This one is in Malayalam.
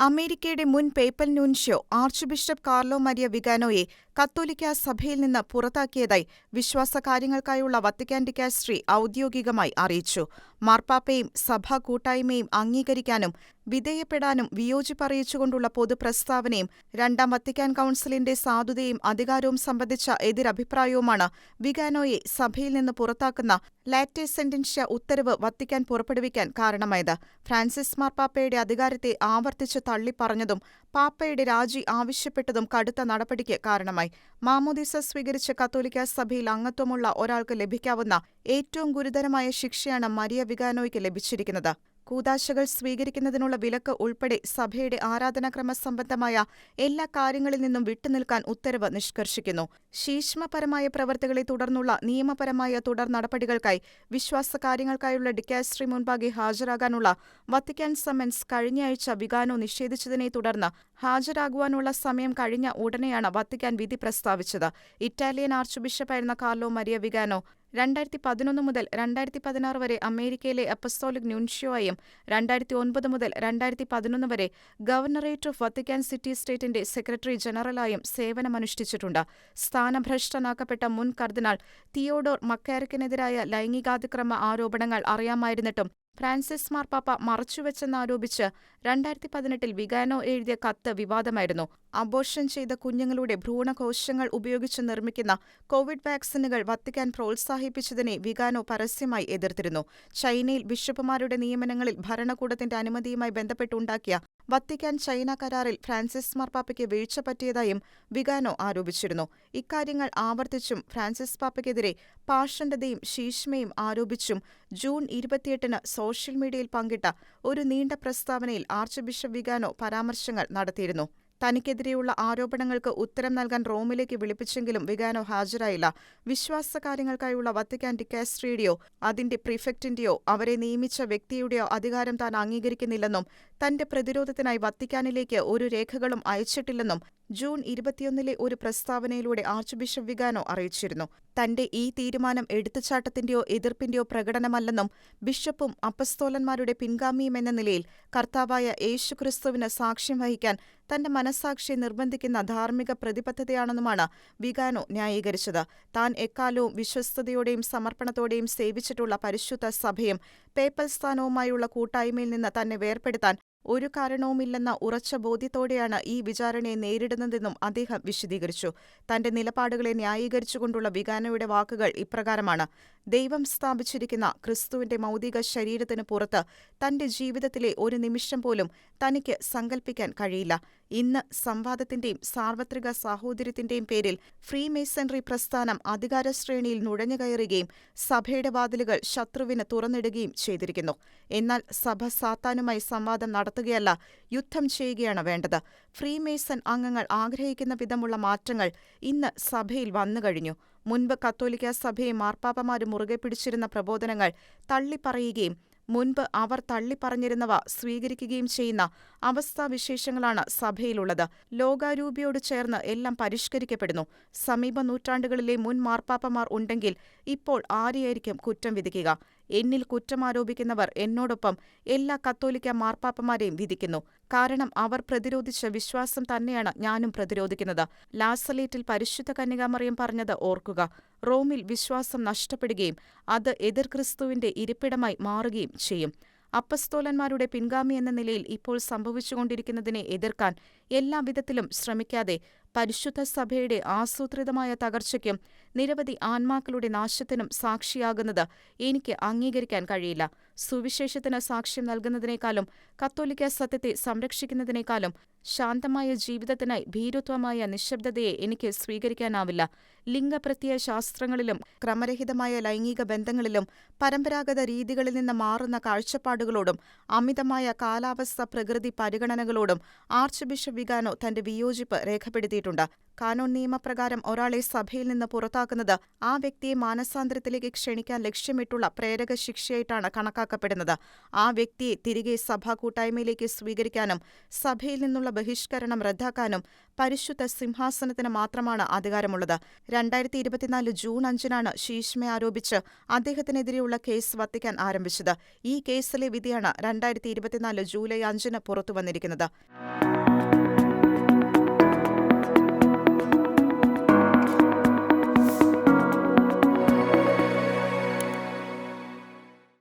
അമേരിക്കയുടെ മുൻ papal nuncio archbishop Carlo Maria വികാനോയെ കത്തോലിക്കാ സഭയിൽ നിന്ന് പുറത്താക്കിയതായി വിശ്വാസകാര്യങ്ങൾക്കായുള്ള വത്തിക്കാൻ ഡിക്കാസ്ട്രി ഔദ്യോഗികമായി അറിയിച്ചു. മാർപ്പാപ്പയും സഭാ കൂട്ടായ്മയും അംഗീകരിക്കാനും വിധേയപ്പെടാനും വിയോജിപ്പറിയിച്ചുകൊണ്ടുള്ള പൊതുപ്രസ്താവനയും രണ്ടാം വത്തിക്കാൻ കൗൺസിലിന്റെ സാധുതയും അധികാരവും സംബന്ധിച്ച എതിരഭിപ്രായവുമാണ് വിഗാനോയെ സഭയിൽ നിന്ന് പുറത്താക്കുന്ന ലാറ്റെ സെന്റൻഷ്യ ഉത്തരവ് വത്തിക്കാൻ പുറപ്പെടുവിക്കാൻ കാരണമായത്. ഫ്രാൻസിസ് മാർപ്പാപ്പയുടെ അധികാരത്തെ ആവർത്തിച്ച് തള്ളിപ്പറഞ്ഞതും പാപ്പയുടെ രാജി ആവശ്യപ്പെട്ടതും കടുത്ത നടപടിക്ക് കാരണമായി. മാമ്മോദീസ സ്വീകരിച്ച കത്തോലിക്ക സഭയിൽ അംഗത്വമുള്ള ഒരാൾക്ക് ലഭിക്കാവുന്ന ഏറ്റവും ഗുരുതരമായ ശിക്ഷയാണ് മരിയ വികാനോയ്ക്ക് ലഭിച്ചിരിക്കുന്നത്. കൂദാശകൾ സ്വീകരിക്കുന്നതിനുള്ള വിലക്ക് ഉൾപ്പെടെ സഭയുടെ ആരാധനാക്രമ സംബന്ധമായ എല്ലാ കാര്യങ്ങളിൽ നിന്നും വിട്ടുനിൽക്കാൻ ഉത്തരവ് നിഷ്കർഷിക്കുന്നു. ശീഷ്മപരമായ പ്രവർത്തികളെ തുടർന്നുള്ള നിയമപരമായ തുടർ നടപടികൾക്കായി വിശ്വാസകാര്യങ്ങൾക്കായുള്ള ഡിക്കാസ്ട്രി മുൻപാകെ ഹാജരാകാനുള്ള വത്തിക്കാൻ സമൻസ് കഴിഞ്ഞയാഴ്ച വികാനോ നിഷേധിച്ചതിനെ തുടർന്ന് ഹാജരാകുവാനുള്ള സമയം കഴിഞ്ഞ ഉടനെയാണ് വത്തിക്കാൻ വിധി പ്രസ്താവിച്ചത്. ഇറ്റാലിയൻ ആർച്ച് ബിഷപ്പായിരുന്ന കാർലോ മരിയ വികാനോ രണ്ടായിരത്തി പതിനൊന്ന് മുതൽ രണ്ടായിരത്തി പതിനാറ് വരെ അമേരിക്കയിലെ അപ്പസ്തോലിക് ന്യൂൻഷ്യോയും രണ്ടായിരത്തി ഒൻപത് മുതൽ രണ്ടായിരത്തി പതിനൊന്ന് വരെ ഗവർണറേറ്റ് ഓഫ് വത്തിക്കാൻ സിറ്റി സ്റ്റേറ്റിന്റെ സെക്രട്ടറി ജനറലായും സേവനമനുഷ്ഠിച്ചിട്ടുണ്ട്. സ്ഥാനഭ്രഷ്ടനാക്കപ്പെട്ട മുൻ കർദിനാൾ തിയോഡോർ മക്കാരക്കിനെതിരായ ലൈംഗികാതിക്രമ ആരോപണങ്ങൾ അറിയാമായിരുന്നിട്ടും ഫ്രാൻസിസ് മാർപ്പാപ്പ മറച്ചുവെച്ചെന്നാരോപിച്ച് രണ്ടായിരത്തി പതിനെട്ടിൽ വിഗാനോ എഴുതിയ കത്ത് വിവാദമായിരുന്നു. അബോർഷൻ ചെയ്ത കുഞ്ഞുങ്ങളുടെ ഭ്രൂണകോശങ്ങൾ ഉപയോഗിച്ച് നിർമ്മിക്കുന്ന കോവിഡ് വാക്സിനുകൾ വത്തിക്കാൻ പ്രോത്സാഹിപ്പിച്ചതിനെ വിഗാനോ പരസ്യമായി എതിർത്തിരുന്നു. ചൈനയിൽ ബിഷപ്പുമാരുടെ നിയമനങ്ങളിൽ ഭരണകൂടത്തിന്റെ അനുമതിയുമായി ബന്ധപ്പെട്ടുണ്ടാക്കിയ വത്തിക്കാൻ ചൈന കരാറിൽ ഫ്രാൻസിസ് മാർപ്പാപ്പയ്ക്ക് വീഴ്ച പറ്റിയതായും വിഗാനോ ആരോപിച്ചിരുന്നു. ഇക്കാര്യങ്ങൾ ആവർത്തിച്ചും ഫ്രാൻസിസ് പാപ്പയ്ക്കെതിരെ പാഷണ്ഡതയും ശീഷ്മയും ആരോപിച്ചും ജൂൺ ഇരുപത്തിയെട്ടിന് സോഷ്യൽ മീഡിയയിൽ പങ്കിട്ട ഒരു നീണ്ട പ്രസ്താവനയിൽ ആർച്ച് ബിഷപ്പ് വിഗാനോ പരാമർശങ്ങൾ നടത്തിയിരുന്നു. തനിക്കെതിരെയുള്ള ആരോപണങ്ങൾക്ക് ഉത്തരം നൽകാൻ റോമിലേക്ക് വിളിപ്പിച്ചെങ്കിലും വിഗാനോ ഹാജരായില്ല. വിശ്വാസ കാര്യങ്ങൾക്കായുള്ള വത്തിക്കാൻ ഡിക്കാസ്ട്രിയുടെയോ അതിന്റെ പ്രിഫെക്ടിന്റെയോ അവരെ നിയമിച്ച വ്യക്തിയുടെയോ അധികാരം താൻ അംഗീകരിക്കുന്നില്ലെന്നും തന്റെ പ്രതിരോധത്തിനായി വത്തിക്കാനിലേക്ക് ഒരു രേഖകളും അയച്ചിട്ടില്ലെന്നും ജൂൺ ഇരുപത്തിയൊന്നിലെ ഒരു പ്രസ്താവനയിലൂടെ ആർച്ച് ബിഷപ്പ് വിഗാനോ അറിയിച്ചിരുന്നു. തന്റെ ഈ തീരുമാനം എടുത്തുചാട്ടത്തിന്റെയോ എതിർപ്പിന്റെയോ പ്രകടനമല്ലെന്നും ബിഷപ്പും അപ്പസ്തോലന്മാരുടെ പിൻഗാമിയുമെന്ന നിലയിൽ കർത്താവായ യേശുക്രിസ്തുവിന് സാക്ഷ്യം വഹിക്കാൻ തന്റെ മനസ്സാക്ഷിയെ നിർബന്ധിക്കുന്ന ധാർമ്മിക പ്രതിബദ്ധതയാണെന്നുമാണ് വിഗാനോ ന്യായീകരിച്ചത്. താൻ എക്കാലവും വിശ്വസ്തയോടെയും സമർപ്പണത്തോടെയും സേവിച്ചിട്ടുള്ള പരിശുദ്ധ സഭയും പേപ്പൽ സ്ഥാനവുമായുള്ള കൂട്ടായ്മയിൽ നിന്ന് തന്നെ വേർപെടുത്താൻ ഒരു കാരണവുമില്ലെന്ന ഉറച്ച ബോധ്യത്തോടെയാണ് ഈ വിചാരണയെ നേരിടുന്നതെന്നും അദ്ദേഹം വിശദീകരിച്ചു. തന്റെ നിലപാടുകളെ ന്യായീകരിച്ചുകൊണ്ടുള്ള വികാനോയുടെ വാക്കുകൾ ഇപ്രകാരമാണ്. ദൈവം സ്ഥാപിച്ചിരിക്കുന്ന ക്രിസ്തുവിന്റെ മൗതിക ശരീരത്തിന് പുറത്ത് തന്റെ ജീവിതത്തിലെ ഒരു നിമിഷം പോലും തനിക്ക് സങ്കല്പിക്കാൻ കഴിയില്ല. ഇന്ന് സംവാദത്തിന്റെയും സാർവത്രിക സാഹോദര്യത്തിന്റെയും പേരിൽ ഫ്രീമേസൺറി പ്രസ്ഥാനം അധികാര ശ്രേണിയിൽ നുഴഞ്ഞുകയറുകയും സഭയുടെ വാതിലുകൾ ശത്രുവിന് തുറന്നിടുകയും ചെയ്തിരിക്കുന്നു. എന്നാൽ സഭ സാത്താനുമായി സംവാദം നടത്തുകയല്ല യുദ്ധം ചെയ്യുകയാണ് വേണ്ടത്. ഫ്രീമേസൺ അംഗങ്ങൾ ആഗ്രഹിക്കുന്ന വിധമുള്ള മാറ്റങ്ങൾ ഇന്ന് സഭയിൽ വന്നുകഴിഞ്ഞു. മുൻപ് കത്തോലിക്ക സഭയെ മാർപ്പാപ്പമാരും മുറുകെ പിടിച്ചിരുന്ന പ്രബോധനങ്ങൾ തള്ളിപ്പറയുകയും മുൻപ് അവർ തള്ളിപ്പറഞ്ഞിരുന്നവ സ്വീകരിക്കുകയും ചെയ്യുന്ന അവസ്ഥാവിശേഷങ്ങളാണ് സഭയിലുള്ളത്. ലോകാരൂപിയോട് ചേർന്ന് എല്ലാം പരിഷ്കരിക്കപ്പെടുന്നു. സമീപ നൂറ്റാണ്ടുകളിലെ മുൻ മാർപ്പാപ്പമാർ ഉണ്ടെങ്കിൽ ഇപ്പോൾ ആരെയായിരിക്കും കുറ്റം വിധിക്കുക? എന്നിൽ കുറ്റമാരോപിക്കുന്നവർ എന്നോടൊപ്പം എല്ലാ കത്തോലിക്ക മാർപ്പാപ്പമാരെയും വിധിക്കുന്നു. കാരണം അവർ പ്രതിരോധിച്ച വിശ്വാസം തന്നെയാണ് ഞാനും പ്രതിരോധിക്കുന്നത്. ലാസലേറ്റിൽ പരിശുദ്ധ കന്യകാമറിയം പറഞ്ഞത് ഓർക്കുക. റോമിൽ വിശ്വാസം നഷ്ടപ്പെടുകയും അത് എതിർ ക്രിസ്തുവിന്റെ ഇരിപ്പിടമായി മാറുകയും ചെയ്യും. അപ്പസ്തോലന്മാരുടെ പിൻഗാമി എന്ന നിലയിൽ ഇപ്പോൾ സംഭവിച്ചുകൊണ്ടിരിക്കുന്നതിനെ എതിർക്കാൻ എല്ലാവിധത്തിലും ശ്രമിക്കാതെ പരിശുദ്ധ സഭയുടെ ആസൂത്രിതമായ തകർച്ചയ്ക്കും നിരവധി ആത്മാക്കളുടെ നാശത്തിനും സാക്ഷിയാകുന്നത് എനിക്ക് അംഗീകരിക്കാൻ കഴിയില്ല. സുവിശേഷത്തിന് സാക്ഷ്യം നൽകുന്നതിനേക്കാളും കത്തോലിക്ക സത്യത്തെ സംരക്ഷിക്കുന്നതിനേക്കാളും ശാന്തമായ ജീവിതത്തിനായി ഭീരുത്വമായ നിശബ്ദതയെ എനിക്ക് സ്വീകരിക്കാനാവില്ല. ലിംഗപ്രത്യയ ശാസ്ത്രങ്ങളിലും ക്രമരഹിതമായ ലൈംഗിക ബന്ധങ്ങളിലും പരമ്പരാഗത രീതികളിൽ നിന്ന് മാറുന്ന കാഴ്ചപ്പാടുകളോടും അമിതമായ കാലാവസ്ഥ പ്രകൃതി പരിഗണനകളോടും ആർച്ച് ബിഷപ്പ് വികാനോ തന്റെ വിയോജിപ്പ് രേഖപ്പെടുത്തിയിട്ടുണ്ട്. കാനോൻ നിയമപ്രകാരം ഒരാളെ സഭയിൽ നിന്ന് പുറത്താക്കുന്നത് ആ വ്യക്തിയെ മാനസാന്തരത്തിലേക്ക് ക്ഷണിക്കാൻ ലക്ഷ്യമിട്ടുള്ള പ്രേരക ശിക്ഷയായിട്ടാണ് കണക്കാക്കപ്പെടുന്നത്. ആ വ്യക്തിയെ തിരികെ സഭാ കൂട്ടായ്മയിലേക്ക് സ്വീകരിക്കാനും സഭയിൽ നിന്നുള്ള ബഹിഷ്കരണം റദ്ദാക്കാനും പരിശുദ്ധ സിംഹാസനത്തിന് മാത്രമാണ് അധികാരമുള്ളത്. രണ്ടായിരത്തി ഇരുപത്തിനാല് ജൂൺ അഞ്ചിനാണ് ശീഷ്മ ആരോപിച്ച് അദ്ദേഹത്തിനെതിരെയുള്ള കേസ് വത്തിക്കാൻ ആരംഭിച്ചത്. ഈ കേസിലെ വിധിയാണ് രണ്ടായിരത്തി ഇരുപത്തിനാല് ജൂലൈ അഞ്ചിന് പുറത്തുവന്നിരിക്കുന്നത്.